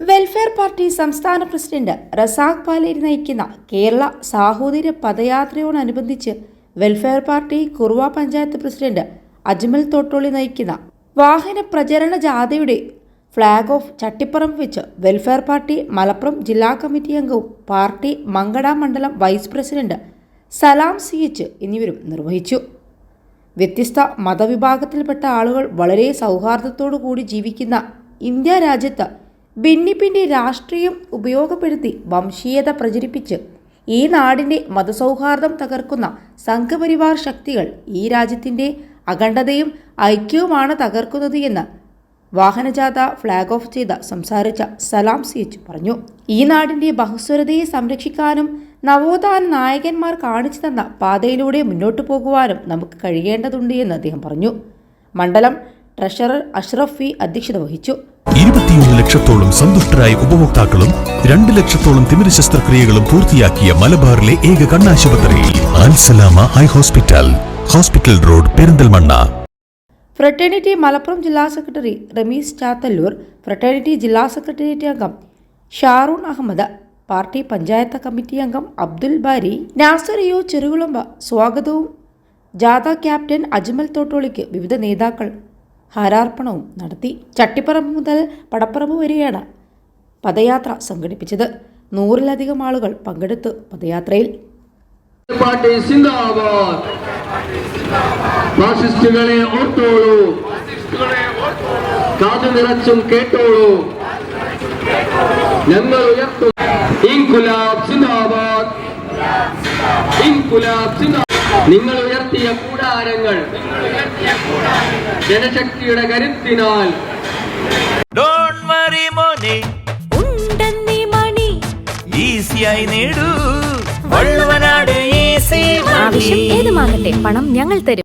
Welfare party സംസ്ഥാന president Razak Paleri നയിക്കുന്ന കേരള സാഹോദര്യ പദയാത്രയോടനുബന്ധിച്ച് welfare party Kuruva panchayat president Ajmal Thottoli നയിക്കുന്ന വാഹന പ്രചരണ ജാഥയുടെ ഫ്ളാഗ് ഓഫ് ചട്ടിപ്പറമ്പ് വെച്ച് വെൽഫെയർ പാർട്ടി മലപ്പുറം ജില്ലാ കമ്മിറ്റി അംഗവും പാർട്ടി മങ്കട മണ്ഡലം vice president Salam C H എന്നിവരും നിർവഹിച്ചു. വ്യത്യസ്ത മതവിഭാഗത്തിൽപ്പെട്ട ആളുകൾ വളരെ സൗഹാർദ്ദത്തോടു കൂടി ജീവിക്കുന്ന ഇന്ത്യ രാജ്യത്ത് ഭിന്നിപ്പിന്റെ രാഷ്ട്രീയം ഉപയോഗപ്പെടുത്തി വംശീയത പ്രചരിപ്പിച്ച് ഈ നാടിന്റെ മതസൗഹാർദ്ദം തകർക്കുന്ന സംഘപരിവാർ ശക്തികൾ ഈ രാജ്യത്തിന്റെ അഖണ്ഡതയും ഐക്യവുമാണ് തകർക്കുന്നത് എന്ന് വാഹനജാഥ ഫ്ളാഗ് ഓഫ് ചെയ്ത സംസാരിച്ച സലാം സിയച്ച് പറഞ്ഞു. ഈ നാടിന്റെ ബഹുസ്വരതയെ സംരക്ഷിക്കാനും നവോത്ഥാന നായകന്മാർ കാണിച്ചു തന്ന പാതയിലൂടെ മുന്നോട്ടു പോകുവാനും നമുക്ക് കഴിയേണ്ടതുണ്ട് എന്ന് അദ്ദേഹം പറഞ്ഞു. മണ്ഡലം ട്രഷറർ അഷ്റഫ് അധ്യക്ഷത വഹിച്ചു. ഇരുപത്തിയൊന്ന് ലക്ഷത്തോളം സന്തുഷ്ടരായ ഉപഭോക്താക്കളും രണ്ട് ലക്ഷത്തോളം തിമിര ശസ്ത്രക്രിയകളും പൂർത്തിയാക്കിയ മലബാറിലെ ഏക കണ്ണാശുപത്രി Alsalama eye hospital hospital road Perinthalmanna. Fraternity Malappuram ജില്ലാ സെക്രട്ടറി റമീസ് ചാത്തല്ലൂർ ഫ്രട്ടേണിറ്റി ജില്ലാ സെക്രട്ടേറിയറ്റ് അംഗം ഷാറൂൺ അഹമ്മദ് പാർട്ടി പഞ്ചായത്ത് കമ്മിറ്റി അംഗം അബ്ദുൽ ബാരി നാസർ യു ചെറുകുളമ്പ സ്വാഗതവും. ജാഥ ക്യാപ്റ്റൻ അജ്മൽ തോട്ടോളിക്ക് വിവിധ നേതാക്കൾ ഹാരാർപ്പണവും നടത്തി ചട്ടിപ്പറമ്പ് മുതൽ പടപ്പറമ്പ് വരെയാണ് പദയാത്ര സംഘടിപ്പിച്ചത്. നൂറിലധികം ആളുകൾ പങ്കെടുത്തു പദയാത്രയിൽ. ഓർത്തോളൂ. കാതു നിറച്ചും കേട്ടോളൂ. ഞങ്ങൾ ഉയർത്തും. ഇൻകുലാബ് സിന്ദാബാദ്. ഇൻകുലാബ് സിന്ദാബാദ്. നിങ്ങൾ ഉയർത്തിയ കൂടാരങ്ങൾ ജനശക്തിയുടെ കരുത്തിനാൽ ഏത് വറി മോനെ. ഉണ്ടെന്നീ മണി. ഈസിയായി നേടൂ. വള്ളുവനാട് ഈസി ആവശ്യം ഏതുമാകട്ടെ പണം ഞങ്ങൾ തരും.